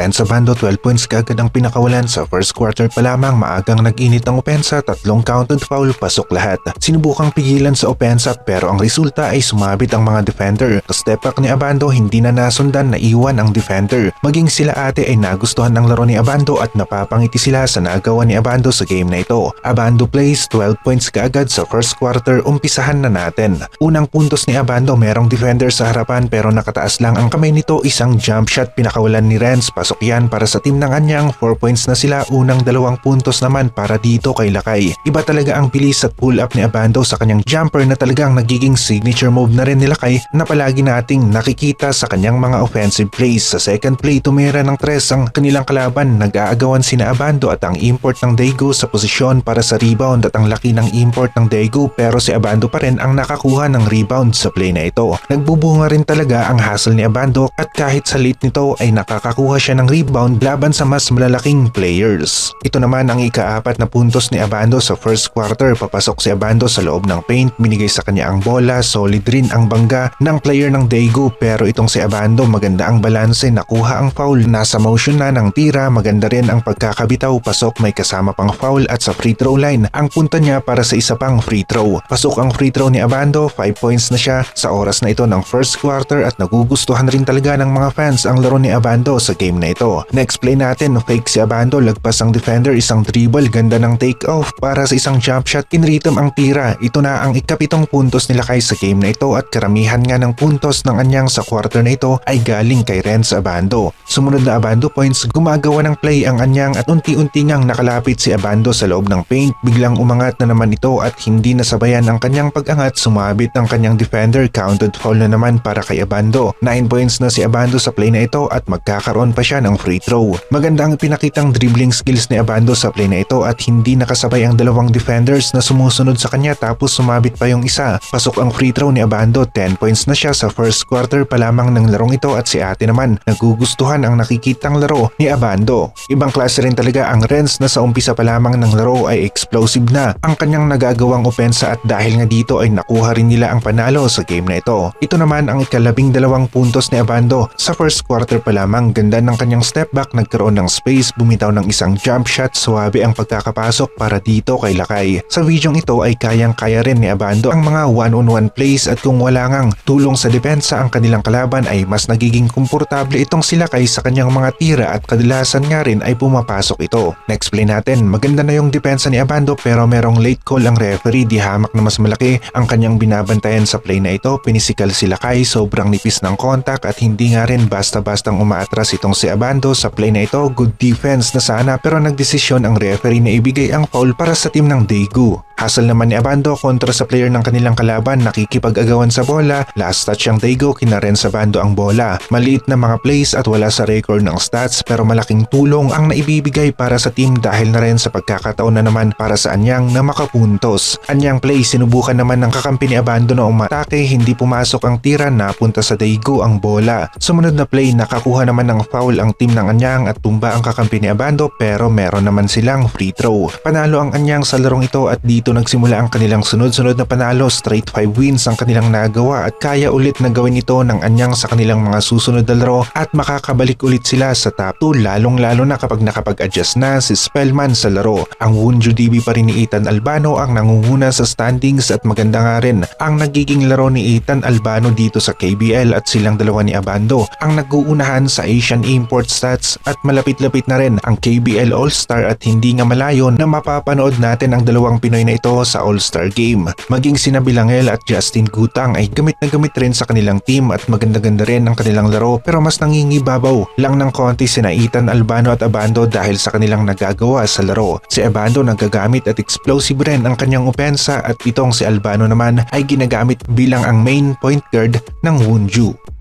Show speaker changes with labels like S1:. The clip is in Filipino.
S1: Renzo Bando 12 points kaagad ang pinakawalan sa first quarter pa lamang maagang nag-init ang opensa tatlong counted foul pasok lahat. Sinubukang pigilan sa opensa pero ang resulta ay sumabit ang mga defender. Sa step back ni Abando hindi na nasundan na iwan ang defender. Maging sila ate ay nagustuhan ng laro ni Abando at napapangiti sila sa nagawa ni Abando sa game na ito. Abando plays 12 points kaagad sa first quarter umpisahan na natin. Unang puntos ni Abando merong defender sa harapan pero nakataas lang ang kamay nito isang jump shot pinakawalan ni Renz pasok yan para sa team ng anyang 4 points na sila unang dalawang puntos naman para dito kay Lakay. Iba talaga ang bilis at pull up ni Abando sa kanyang jumper na talagang nagiging signature move na rin ni Lakay na palagi nating nakikita sa kanyang mga offensive plays. Sa second play tumira ng tres ang kanilang kalaban nag-aagawan sina Abando at ang import ng Daegu sa posisyon para sa rebound at ang laki ng import ng Daegu pero si Abando pa rin ang nakakuha ng rebound sa play na ito. Nagbubunga rin talaga ang hustle ni Abando at kahit sa late nito ay nakakakuha siya ng rebound laban sa mas malalaking players. Ito naman ang ikaapat na puntos ni Abando sa first quarter. Papasok si Abando sa loob ng paint, binigay sa kanya ang bola, solid rin ang bangga ng player ng Daegu pero itong si Abando maganda ang balanse, nakuha ang foul, nasa motion na ng tira, maganda rin ang pagkakabitaw, pasok may kasama pang foul at sa free throw line. Ang punta niya para sa isa pang free throw. Pasok ang free throw ni Abando, 5 points na siya sa oras na ito ng first quarter at nagugustuhan rin talaga ng mga fans ang laro ni Abando sa game na ito. Next play natin, fake si Abando, lagpas ang defender, isang dribble, ganda ng take off para sa isang jump shot, in rhythm ang tira. Ito na ang ikapitong puntos nila kay sa game na ito at karamihan nga ng puntos ng anyang sa quarter na ito ay galing kay Renz Abando. Sumunod na Abando points, gumagawa ng play ang anyang at unti-unti ngang nakalapit si Abando sa loob ng paint. Biglang umangat na naman ito at hindi nasabayan ang kanyang pag-angat, sumabit ang kanyang defender, counted foul na naman para kay Abando. 9 points na si Abando sa play na ito at magkakaroon pa siya ng free throw. Maganda ang pinakitang dribbling skills ni Abando sa play na ito at hindi nakasabay ang dalawang defenders na sumusunod sa kanya tapos sumabit pa yung isa. Pasok ang free throw ni Abando, 10 points na siya sa first quarter pa lamang ng larong ito at si ate naman nagugustuhan ang nakikitang laro ni Abando. Ibang klase rin talaga ang Renz na sa umpisa pa lamang ng laro ay explosive na ang kanyang nagagawang opensa at dahil nga dito ay nakuha rin nila ang panalo sa game na ito. Ito naman ang ikalabing dalawang puntos ni Abando. Sa first quarter pa lamang ganda ng kanyang step back nagkaroon ng space bumitaw ng isang jump shot suwabe ang pagkakapasok para dito kay Lakay. Sa videong ito ay kayang kaya rin ni Abando ang mga one-on-one plays at kung wala ngang tulong sa depensa ang kanilang kalaban ay mas nagiging komportable itong sila kay sa kanyang mga tira at kadalasan nga rin ay pumapasok ito. Next play natin, maganda na yung depensa ni Abando pero merong late call ang referee di hamak na mas malaki ang kanyang binabantayan sa play na ito. Pinisikal sila kay sobrang nipis ng kontak at hindi nga rin basta-bastang umaatras itong si Abando sa play na ito. Good defense na sana pero nagdesisyon ang referee na ibigay ang foul para sa team ng Daegu. Hassle naman ni Abando kontra sa player ng kanilang kalaban nakikipag-agawan sa bola. Last touch ang Dago kinaren sa bando ang bola. Maliit na mga plays at wala sa record ng stats pero malaking tulong ang naibibigay para sa team dahil na rin sa pagkakataon na naman para sa Anyang na makapuntos. Anyang play sinubukan naman ng kakampi ni Abando na umatake hindi pumasok ang tira napunta sa Dago ang bola. Sumunod na play nakakuha naman ng foul ang team ng Anyang at tumba ang kakampi ni Abando pero meron naman silang free throw. Panalo ang Anyang sa larong ito at dito nagsimula ang kanilang sunod-sunod na panalo straight 5 wins ang kanilang nagawa at kaya ulit na gawin ito ng Anyang sa kanilang mga susunod na laro at makakabalik ulit sila sa top 2 lalong lalo na kapag nakapag-adjust na si Spellman sa laro. Ang Wunju DB pa rin ni Ethan Albano ang nangunguna sa standings at maganda nga rin ang nagiging laro ni Ethan Albano dito sa KBL at silang dalawa ni Abando ang nag-uunahan sa Asian Import Stats at malapit-lapit na rin ang KBL All-Star at hindi nga malayo na mapapanood natin ang dalawang Pinoy na ito sa All-Star Game. Maging sina Bilangel at Justin Gutang ay gamit na gamit rin sa kanilang team at maganda-ganda rin ang kanilang laro pero mas nangingibabaw lang ng konti sina Ethan Albano at Abando dahil sa kanilang nagagawa sa laro. Si Abando nagagamit at explosive rin ang kanyang opensa at itong si Albano naman ay ginagamit bilang ang main point guard ng Wunju.